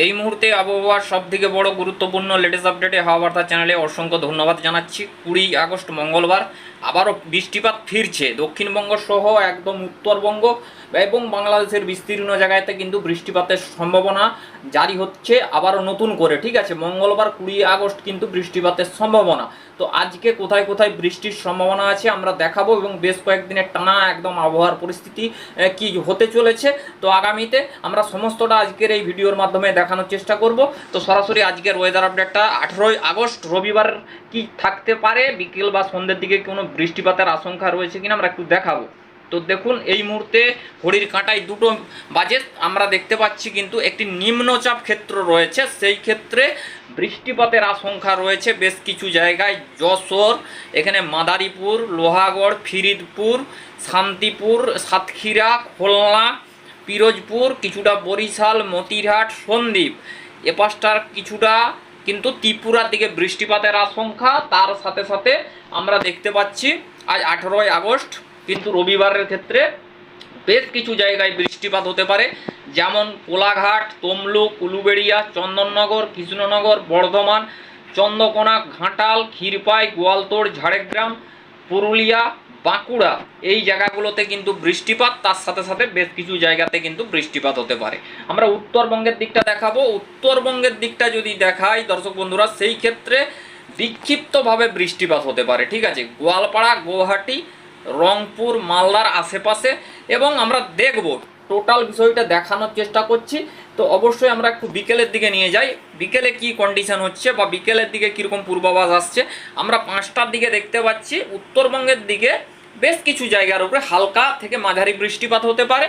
এই মুহূর্তে আবহাওয়ার সবথেকে বড় গুরুত্বপূর্ণ লেটেস্ট আপডেটে হাওয়া বার্তা চ্যানেলে অসংখ্য ধন্যবাদ জানাচ্ছি। কুড়ি আগস্ট মঙ্গলবার আবারও বৃষ্টিপাত ফিরছে। দক্ষিণবঙ্গ সহ একদম উত্তরবঙ্গ এবং বাংলাদেশের বিস্তীর্ণ জায়গাতে কিন্তু বৃষ্টিপাতের সম্ভাবনা জারি হচ্ছে। আবারও নতুন করে, ঠিক আছে? মঙ্গলবার কুড়ি আগস্ট কিন্তু বৃষ্টিপাতের সম্ভাবনা। তো আজকে কোথায় কোথায় বৃষ্টির সম্ভাবনা আছে আমরা দেখাবো এবং বেশ কয়েকদিনের টানা একদম আবহাওয়ার পরিস্থিতি কি হতে চলেছে। তো আগামীতে আমরা সমস্তটা আজকের এই ভিডিওর মাধ্যমে দেখানোর চেষ্টা করব। তো সরাসরি আজকের ওয়েদার আপডেটটা আঠেরোই আগস্ট, রবিবার কি থাকতে পারে? বিকেল বা সন্ধ্যের দিকে কোনো বৃষ্টিপাতের আশঙ্কা রয়েছে কিনা আমরা একটু দেখাবো। তো দেখুন, এই মুহূর্তে ঘড়ির কাঁটায় দুটো বাজে। আমরা দেখতে পাচ্ছি কিন্তু একটি নিম্নচাপ ক্ষেত্র রয়েছে। সেই ক্ষেত্রে বৃষ্টিপাতের আশঙ্কা রয়েছে বেশ কিছু জায়গায়। যশোর, এখানে মাদারীপুর, লোহাগড়, ফিরিদপুর, শান্তিপুর, সাতক্ষীরা, খুলনা, পিরোজপুর, কিছুটা বরিশাল, মতিরহাট, সন্দ্বীপ। এ পাশটার কিছুটা কিন্তু ত্রিপুরার দিকে বৃষ্টিপাতের আশঙ্কা। তার সাথে সাথে আমরা দেখতে পাচ্ছি, আজ আঠেরোই আগস্ট কিন্তু রবিবারের ক্ষেত্রে বেশ কিছু জায়গায় বৃষ্টিপাত হতে পারে। যেমন কোলাঘাট, তমলুক, উলুবেড়িয়া, চন্দননগর, কৃষ্ণনগর, বর্ধমান, চন্দ্রকোনা, ঘাটাল, ক্ষীরপাই, গোয়ালতোড়, ঝাড়গ্রাম, পুরুলিয়া, বাঁকুড়া এই জায়গাগুলোতে কিন্তু বৃষ্টিপাত। তার সাথে সাথে বেশ কিছু জায়গাতে কিন্তু বৃষ্টিপাত হতে পারে। আমরা উত্তরবঙ্গের দিকটা দেখাবো। উত্তরবঙ্গের দিকটা যদি দেখাই দর্শক বন্ধুরা, সেই ক্ষেত্রে বিক্ষিপ্তভাবে বৃষ্টিপাত হতে পারে। ঠিক আছে? গোয়ালপাড়া, গুয়াহাটি রংপুর, মালদার আশেপাশে এবং আমরা দেখব টোটাল বিষয়টা দেখানোর চেষ্টা করছি। তো অবশ্যই আমরা একটু বিকেলের দিকে নিয়ে যাই। বিকেলে কি কন্ডিশন হচ্ছে বা বিকেলের দিকে কীরকম পূর্বাভাস আসছে? আমরা পাঁচটার দিকে দেখতে পাচ্ছি। উত্তরবঙ্গের দিকে বেশ কিছু জায়গার উপরে হালকা থেকে মাঝারি বৃষ্টিপাত হতে পারে।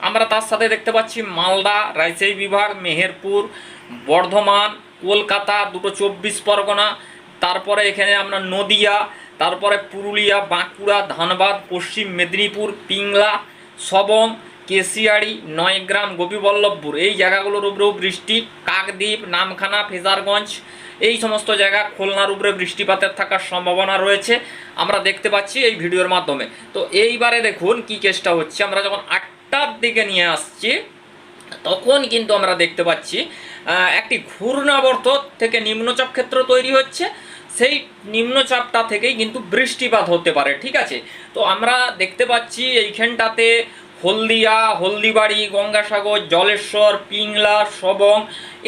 আমরা তার সাথে দেখতে পাচ্ছি মালদা, রাজশাহী বিভাগ, মেহেরপুর, বর্ধমান, কলকাতা, দুটো চব্বিশ পরগনা। তারপরে এখানে আমরা নদিয়া তারপরে পুরুলিয়া, বাঁকুড়া, ধানবাদ, পশ্চিম মেদিনীপুর, পিংলা সবং কেশিয়াড়ি, নয়গ্রাম, গোপীবল্লভপুর। এই জায়গাগুলোর উপরেও বৃষ্টি, কাকদ্বীপ, নামখানা, ফেজারগঞ্জ, এই সমস্ত জায়গা খুলনার উপরে বৃষ্টিপাতের থাকার সম্ভাবনা রয়েছে। আমরা দেখতে পাচ্ছি এই ভিডিওর মাধ্যমে। তো এইবারে দেখুন কি কেসটা হচ্ছে। আমরা যখন আটটার দিকে নিয়ে আসছি তখন কিন্তু আমরা দেখতে পাচ্ছি একটি ঘূর্ণাবর্ত থেকে নিম্নচাপ ক্ষেত্র তৈরি হচ্ছে। সেই নিম্নচাপটা থেকেই কিন্তু বৃষ্টিপাত হতে পারে, ঠিক আছে? তো আমরা দেখতে পাচ্ছি এইখানটাতে হলদিয়া, হলদিবাড়ি, গঙ্গাসাগর, জলেশ্বর, পিংলা, সবং,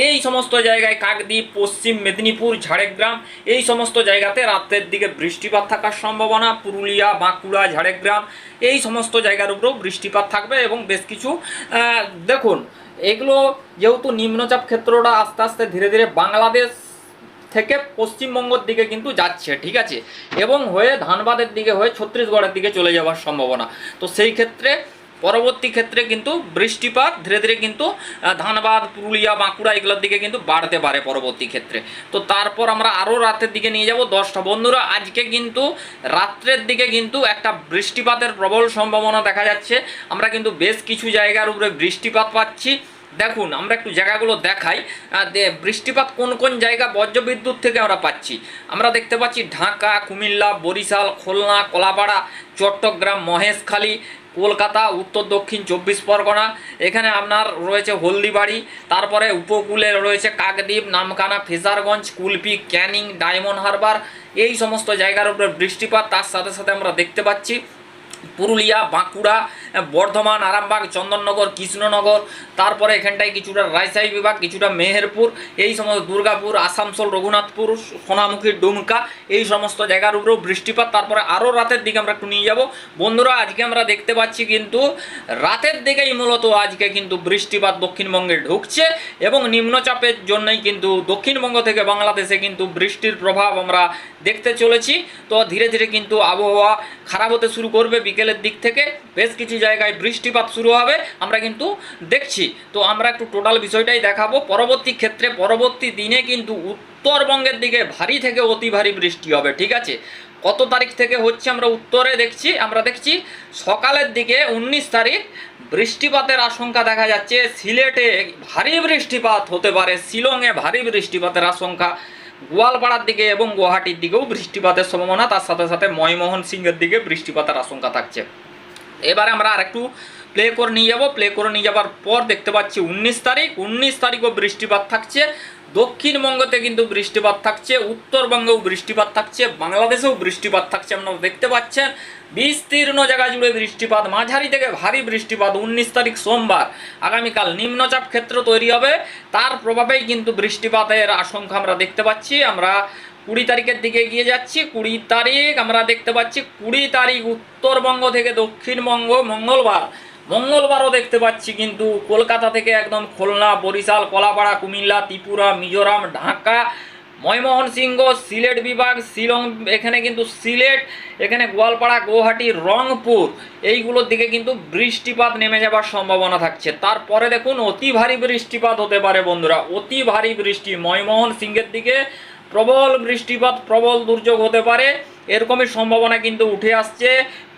এই সমস্ত জায়গায় কাকদ্বীপ, পশ্চিম মেদিনীপুর, ঝাড়গ্রাম, এই সমস্ত জায়গাতে রাতের দিকে বৃষ্টিপাত থাকার সম্ভাবনা। পুরুলিয়া, বাঁকুড়া, ঝাড়গ্রাম, এই সমস্ত জায়গার উপরেও বৃষ্টিপাত থাকবে এবং বেশ কিছু দেখুন, এগুলো যেহেতু নিম্নচাপ ক্ষেত্রটা আস্তে আস্তে ধীরে ধীরে বাংলাদেশ থেকে পশ্চিমবঙ্গের দিকে কিন্তু যাচ্ছে, ঠিক আছে? এবং হয়ে ধানবাদের দিকে, হয়ে ছত্তিশগড়ের দিকে চলে যাওয়ার সম্ভাবনা। তো সেই ক্ষেত্রে পরবর্তী ক্ষেত্রে কিন্তু বৃষ্টিপাত, ধীরে ধীরে কিন্তু ধানবাদ, পুরুলিয়া, বাঁকুড়া এগুলোর দিকে কিন্তু বাড়তে পারে পরবর্তী ক্ষেত্রে। তো তারপর আমরা আরও রাতের দিকে নিয়ে যাব দশটা। বন্ধুরা, আজকে কিন্তু রাত্রের দিকে কিন্তু একটা বৃষ্টিপাতের প্রবল সম্ভাবনা দেখা যাচ্ছে। আমরা কিন্তু বেশ কিছু জায়গার উপরে বৃষ্টিপাত পাচ্ছি। দেখুন, আমরা একটু জায়গাগুলো দেখাই। বৃষ্টিপাত কোন কোন জায়গা বজ্রবিদ্যুৎ থেকে আমরা পাচ্ছি? আমরা দেখতে পাচ্ছি ঢাকা, কুমিল্লা, বরিশাল, খুলনা, কলাপাড়া, চট্টগ্রাম, মহেশখালী, কলকাতা, উত্তর দক্ষিণ চব্বিশ পরগনা। এখানে আপনার রয়েছে হলদিবাড়ি, তারপরে উপকূলে রয়েছে Kakdwip, Namkhana, Frasergunj, Kulpi, Canning, Diamond Harbour. এই সমস্ত জায়গার উপরে বৃষ্টিপাত, তার সাথে সাথে আমরা দেখতে পাচ্ছি পুরুলিয়া, বাঁকুড়া, বর্ধমান, আরামবাগ, চন্দননগর, কৃষ্ণনগর, তারপরে এখানটায় কিছুটা রাজশাহী বিভাগ, কিছুটা মেহেরপুর, এই সমস্ত দুর্গাপুর, আসানসোল, রঘুনাথপুর, সোনামুখী, ডুমকা, এই সমস্ত জায়গার উপরেও বৃষ্টিপাত। তারপরে আরও রাতের দিকে আমরা একটু নিয়ে যাব। বন্ধুরা, আজকে আমরা দেখতে পাচ্ছি কিন্তু রাতের দিকেই মূলত আজকে কিন্তু বৃষ্টিপাত দক্ষিণবঙ্গে ঢুকছে এবং নিম্নচাপের জন্যই কিন্তু দক্ষিণবঙ্গ থেকে বাংলাদেশে কিন্তু বৃষ্টির প্রভাব আমরা দেখতে চলেছি। তো ধীরে ধীরে কিন্তু আবহাওয়া খারাপ হতে শুরু করবে বিকেলের দিক থেকে। বেশ কিছু জায়গায় বৃষ্টিপাত শুরু হবে, আমরা কিন্তু দেখছি। তো আমরা একটু টোটাল বিষয়টাই দেখাবো। পরবর্তী ক্ষেত্রে, পরবর্তী দিনে কিন্তু উত্তরবঙ্গের দিকে ভারী থেকে অতি ভারী বৃষ্টি হবে, ঠিক আছে? কত তারিখ থেকে হচ্ছে আমরা উত্তরে দেখছি, আমরা দেখছি সকালের দিকে উনিশ তারিখ বৃষ্টিপাতের আশঙ্কা দেখা যাচ্ছে। সিলেটে ভারী বৃষ্টিপাত হতে পারে, শিলংয়ে ভারী বৃষ্টিপাতের আশঙ্কা। গোয়ালপাড়ার দিকে এবং গুয়াহাটির দিকেও বৃষ্টিপাতের সম্ভাবনা, তার সাথে সাথে ময়মোহন সিংহের দিকে বৃষ্টিপাতের আশঙ্কা থাকছে। এবারে আমরা আরেকটু প্লে করে নিয়ে যাব। প্লে করে নিয়ে যাবার পর দেখতে পাচ্ছি উনিশ তারিখ। উনিশ তারিখও বৃষ্টিপাত থাকছে। দক্ষিণবঙ্গতে কিন্তু বৃষ্টিপাত থাকছে। উত্তরবঙ্গেও বৃষ্টিপাত থাকছে। বাংলাদেশেও বৃষ্টিপাত থাকছে আপনারা দেখতে পাচ্ছেন। বিস্তীর্ণ জায়গা জুড়ে বৃষ্টিপাত, মাঝারি থেকে ভারী বৃষ্টিপাত উনিশ তারিখ সোমবার। আগামীকাল নিম্নচাপ ক্ষেত্র তৈরি হবে। তার প্রভাবেই কিন্তু বৃষ্টিপাতের আশঙ্কা আমরা দেখতে পাচ্ছি। আমরা কুড়ি তারিখের দিকে এগিয়ে যাচ্ছি। কুড়ি তারিখ আমরা দেখতে পাচ্ছি। কুড়ি তারিখ উত্তরবঙ্গ থেকে দক্ষিণবঙ্গ, মঙ্গলবার। মঙ্গলবারও দেখতে পাচ্ছি কিন্তু কলকাতা থেকে একদম খুলনা, বরিশাল, কলাপাড়া, কুমিল্লা, ত্রিপুরা, মিজোরাম, ঢাকা, ময়মোহন সিংহ, সিলেট বিভাগ, শিলং, এখানে কিন্তু সিলেট, এখানে গোয়ালপাড়া গুয়াহাটি রংপুর, এইগুলোর দিকে কিন্তু বৃষ্টিপাত নেমে যাবার সম্ভাবনা থাকছে। তারপরে দেখুন, অতি ভারী বৃষ্টিপাত হতে পারে বন্ধুরা, অতি ভারী বৃষ্টি। ময়মোহন সিংহের দিকে প্রবল বৃষ্টিপাত, প্রবল দুর্যোগ হতে পারে, এরকমই সম্ভাবনা কিন্তু উঠে আসছে।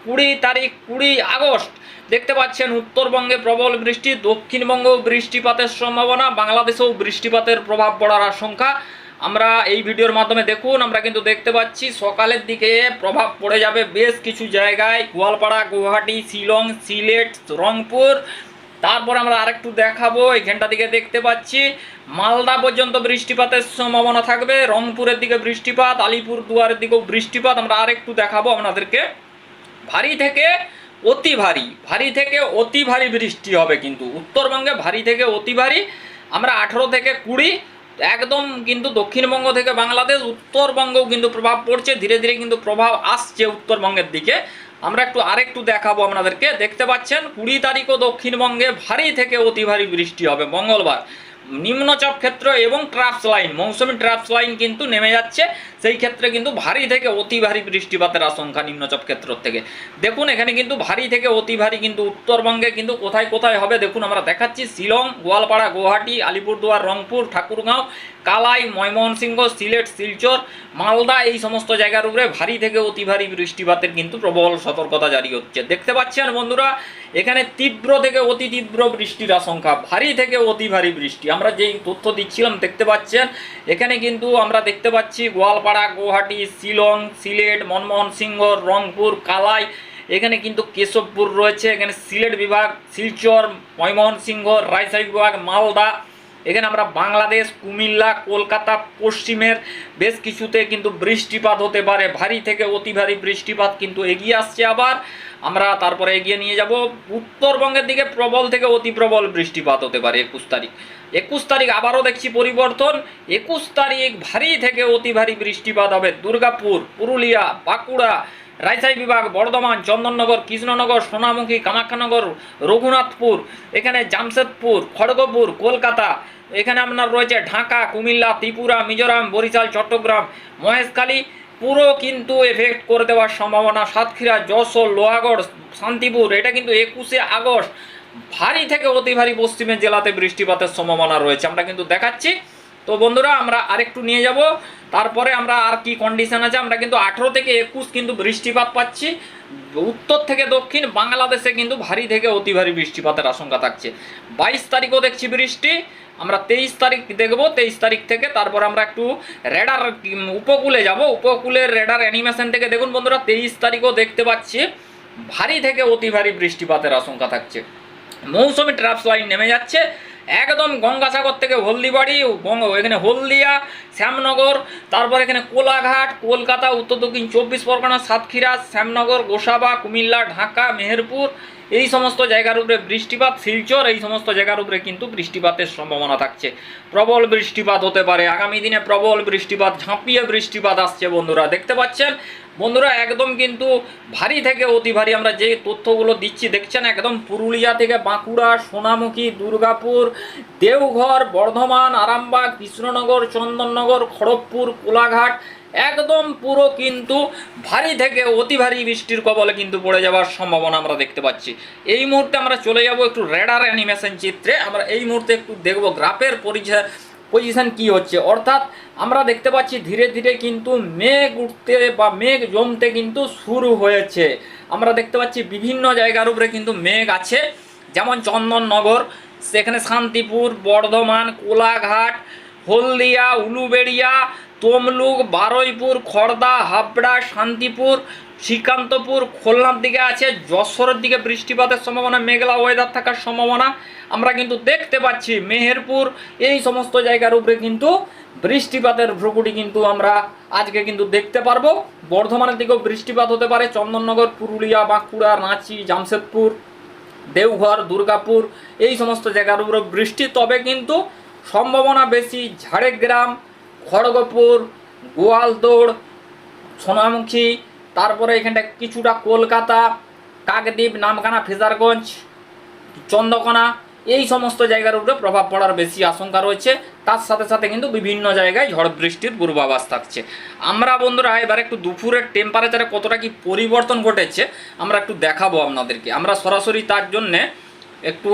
কুড়ি তারিখ, কুড়ি আগস্ট দেখতে পাচ্ছেন, উত্তরবঙ্গে প্রবল বৃষ্টি, দক্ষিণবঙ্গেও বৃষ্টিপাতের সম্ভাবনা, বাংলাদেশেও বৃষ্টিপাতের প্রভাব পড়ার আশঙ্কা। আমরা এই ভিডিওর মাধ্যমে দেখুন, আমরা কিন্তু দেখতে পাচ্ছি, সকালের দিকে প্রভাব পড়ে যাবে বেশ কিছু জায়গায়। গোয়ালপাড়া, গুয়াহাটি, শিলং, সিলেট, রংপুর। তারপর আমরা আরেকটু দেখাবো, এখানটা দিকে দেখতে পাচ্ছি, মালদা পর্যন্ত বৃষ্টিপাতের সম্ভাবনা থাকবে, রংপুরের দিকে বৃষ্টিপাত আলিপুর দুয়ারের দিকেও বৃষ্টিপাত, আমরা আরেকটু দেখাবো আপনাদেরকে। ভারী থেকে অতি ভারী ভারী থেকে অতি ভারী বৃষ্টি হবে কিন্তু। উত্তরবঙ্গে ভারী থেকে অতি ভারী, আমরা আঠেরো থেকে কুড়ি, একদম কিন্তু দক্ষিণবঙ্গ থেকে বাংলাদেশ, উত্তরবঙ্গও কিন্তু প্রভাব পড়ছে, ধীরে ধীরে কিন্তু প্রভাব আসছে উত্তরবঙ্গের দিকে। আমরা একটু আরেকটু দেখাবো আপনাদেরকে। দেখতে পাচ্ছেন, কুড়ি তারিখও দক্ষিণবঙ্গে ভারী থেকে অতি ভারী বৃষ্টি হবে মঙ্গলবার। নিম্নচাপ ক্ষেত্র এবং ট্রাপস লাইন মৌসুমি ট্রাফস লাইন কিন্তু নেমে যাচ্ছে। সেই ক্ষেত্রে কিন্তু ভারী থেকে অতি ভারী বৃষ্টিপাতের আশঙ্কা নিম্নচাপ ক্ষেত্র থেকে। দেখুন, এখানে কিন্তু ভারী থেকে অতি ভারী কিন্তু উত্তরবঙ্গে কিন্তু কোথায় কোথায় হবে, দেখুন, আমরা দেখাচ্ছি শিলং, গোয়ালপাড়া, গুয়াহাটি, আলিপুরদুয়ার, রংপুর, ঠাকুরগাঁও কালাই, ময়মনসিংহ, সিলেট, শিলচর, মালদা এই সমস্ত জায়গার উপরে ভারী থেকে অতি ভারী বৃষ্টিপাতের কিন্তু প্রবল সতর্কতা জারি হচ্ছে। দেখতে পাচ্ছেন বন্ধুরা, এখানে তীব্র থেকে অতি তীব্র বৃষ্টির আশঙ্কা, ভারী থেকে অতি ভারী বৃষ্টি। আমরা যেই তথ্য দিচ্ছিলাম দেখতে পাচ্ছেন, এখানে কিন্তু আমরা দেখতে পাচ্ছি গোয়ালপাড়া, গুয়াহাটি, শিলং, সিলেট মনমোহন সিংহ রংপুর, কালাই, এখানে কিন্তু কেশবপুর রয়েছে, এখানে সিলেট বিভাগ, শিলচর ময়মোহন সিংহ বিভাগ, মালদা এখানে আমরা বাংলাদেশ, কুমিল্লা, কলকাতা, পশ্চিমের বেশ কিছুতে কিন্তু বৃষ্টিপাত হতে পারে। ভারী থেকে অতি ভারী বৃষ্টিপাত কিন্তু এগিয়ে আসছে আবার। আমরা তারপরে এগিয়ে নিয়ে যাব। উত্তরবঙ্গের দিকে প্রবল থেকে অতি প্রবল বৃষ্টিপাত হতে পারে একুশ তারিখ। একুশ তারিখ আবারও দেখছি পরিবর্তন। একুশ তারিখ ভারী থেকে অতি ভারী বৃষ্টিপাত হবে দুর্গাপুর, পুরুলিয়া, বাঁকুড়া রাজশাহী বিভাগ, বর্ধমান, চন্দননগর, কৃষ্ণনগর, সোনামুখী, কামাখ্যানগর, রঘুনাথপুর, এখানে জামশেদপুর, খড়গপুর, কলকাতা, এখানে আপনার রয়েছে ঢাকা, কুমিল্লা, ত্রিপুরা, মিজোরাম, বরিশাল, চট্টগ্রাম, মহেশখালী। পুরো কিন্তু এফেক্ট করে দেওয়ার সম্ভাবনা সাতক্ষীরা, যশোর, লোহাগড়, শান্তিপুর, এটা কিন্তু একুশে আগস্ট। ভারী থেকে অতি ভারী পশ্চিমের জেলাতে বৃষ্টিপাতের সম্ভাবনা রয়েছে। আমরা কিন্তু দেখাচ্ছি। তো বন্ধুরা, আমরা আরেকটু নিয়ে যাব। তারপরে আমরা আর কি কন্ডিশন আছে, আমরা কিন্তু আঠেরো থেকে একুশ কিন্তু বৃষ্টিপাত পাচ্ছি। উত্তর থেকে দক্ষিণ, বাংলাদেশে কিন্তু ভারী থেকে অতি ভারী বৃষ্টিপাতের আশঙ্কা থাকছে। বাইশ তারিখও দেখছি বৃষ্টি, আমরা তেইশ তারিখ দেখব, তেইশ তারিখ থেকে। তারপর আমরা একটু রেডার উপকূলে যাব। উপকূলের রেডার অ্যানিমেশন থেকে দেখুন বন্ধুরা, তেইশ তারিখও দেখতে পাচ্ছি। ভারী থেকে অতি ভারী বৃষ্টিপাতের আশঙ্কা থাকছে। মৌসুমি ট্রাপস লাইন নেমে যাচ্ছে। একদম গঙ্গাসাগর থেকে হলদিবাড়ি এখানে হলদিয়া, শ্যামনগর, তারপর এখানে কোলাঘাট, কলকাতা, উত্তর দক্ষিণ চব্বিশ পরগনা, সাতক্ষীরা, শ্যামনগর, গোসাবা, কুমিল্লা, ঢাকা, মেহেরপুর, এই সমস্ত জায়গার উপরে বৃষ্টিপাত, শিলচর, এই সমস্ত জায়গার উপরে কিন্তু বৃষ্টিপাতের সম্ভাবনা থাকছে। প্রবল বৃষ্টিপাত হতে পারে, আগামী দিনে প্রবল বৃষ্টিপাত, ঝাঁপিয়ে বৃষ্টিপাত আসছে বন্ধুরা, দেখতে পাচ্ছেন? বন্ধুরা, একদম কিন্তু ভারী থেকে অতি ভারী আমরা যে তথ্যগুলো দিচ্ছি, দেখছেন একদম পুরুলিয়া থেকে বাঁকুড়া, সোনামুখী, দুর্গাপুর, দেওঘর, বর্ধমান, আরামবাগ, কৃষ্ণনগর, চন্দননগর, খড়গপুর, কোলাঘাট, একদম পুরো কিন্তু ভারী থেকে অতি ভারী বৃষ্টির কবলে কিন্তু পড়ে যাওয়ার সম্ভাবনা আমরা দেখতে পাচ্ছি। এই মুহূর্তে আমরা চলে যাব একটু রেডার অ্যানিমেশন চিত্রে। আমরা এই মুহূর্তে একটু দেখব গ্রাফের পরিচয় পজিশন কি হচ্ছে? অর্থাৎ আমরা দেখতে পাচ্ছি ধীরে ধীরে কিন্তু মেঘ উঠতে বা মেঘ জমতে কিন্তু শুরু হয়েছে। আমরা দেখতে পাচ্ছি বিভিন্ন জায়গার উপরে কিন্তু মেঘ আছে। যেমন চন্দননগর, সেখানে শান্তিপুর, বর্ধমান, কোলাঘাট, হলদিয়া, উলুবেড়িয়া, তমলুক, বারুইপুর খড়দা হাবড়া, শান্তিপুর শ্রীকান্তপুর খুলনার দিকে আছে, যশোরের দিকে বৃষ্টিপাতের সম্ভাবনা, মেঘলা ওয়েদার থাকার সম্ভাবনা। আমরা কিন্তু দেখতে পাচ্ছি মেহেরপুর, এই সমস্ত জায়গার উপরে কিন্তু বৃষ্টিপাতের ভ্রুকুটি কিন্তু আমরা আজকে কিন্তু দেখতে পারব। বর্ধমানের দিকেও বৃষ্টিপাত হতে পারে, চন্দননগর, পুরুলিয়া, বাঁকুড়া, রাঁচি, জামশেদপুর, দেওঘর, দুর্গাপুর, এই সমস্ত জায়গার উপরে বৃষ্টি। তবে কিন্তু সম্ভাবনা বেশি ঝাড়গ্রাম, খড়গপুর গোয়ালদৌড় সোনামুখী তারপরে এখানটা কিছুটা কলকাতা, কাকদ্বীপ, নামখানা, ফেজারগঞ্জ, চন্দ্রকোনা, এই সমস্ত জায়গার উপরে প্রভাব পড়ার বেশি আশঙ্কা রয়েছে। তার সাথে সাথে কিন্তু বিভিন্ন জায়গায় ঝড় বৃষ্টির পূর্বাভাস থাকছে। আমরা বন্ধুরা এবার একটু দুপুরের টেম্পারেচারে কতটা কি পরিবর্তন ঘটেছে, আমরা একটু দেখাবো আপনাদেরকে। আমরা সরাসরি তার জন্যে একটু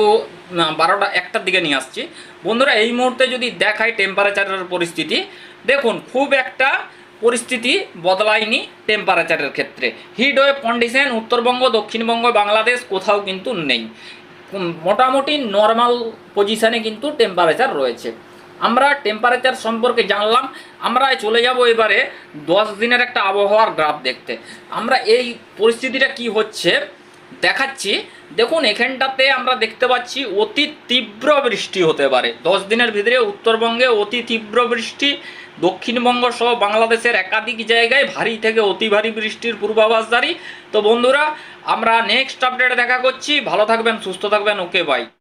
বারোটা একটার দিকে নিয়ে আসছি। বন্ধুরা, এই মুহূর্তে যদি দেখাই টেম্পারেচারের পরিস্থিতি, দেখুন, খুব একটা পরিস্থিতি বদলায়নি টেম্পারেচারের ক্ষেত্রে। Heat wave condition Uttarbanga, Dakshinbanga, Bangladesh কোথাও কিন্তু নেই। মোটামুটি নর্মাল পজিশানে কিন্তু টেম্পারেচার রয়েছে। আমরা টেম্পারেচার সম্পর্কে জানলাম, আমরা চলে যাব এবারে দশ দিনের একটা আবহাওয়ার গ্রাফ দেখতে। আমরা এই পরিস্থিতিটা কি হচ্ছে দেখাচ্ছি। দেখুন, এখানটাতে আমরা দেখতে পাচ্ছি অতি তীব্র বৃষ্টি হতে পারে। দশ দিনের ভিতরে উত্তরবঙ্গে অতি তীব্র বৃষ্টি দক্ষিণবঙ্গ সহ বাংলাদেশের একাধিক জায়গায় ভারী থেকে অতি ভারী বৃষ্টির পূর্বাভাস জারি। তো বন্ধুরা, আমরা নেক্সট আপডেট দেখা করছি। ভালো থাকবেন, সুস্থ থাকবেন। Okay bye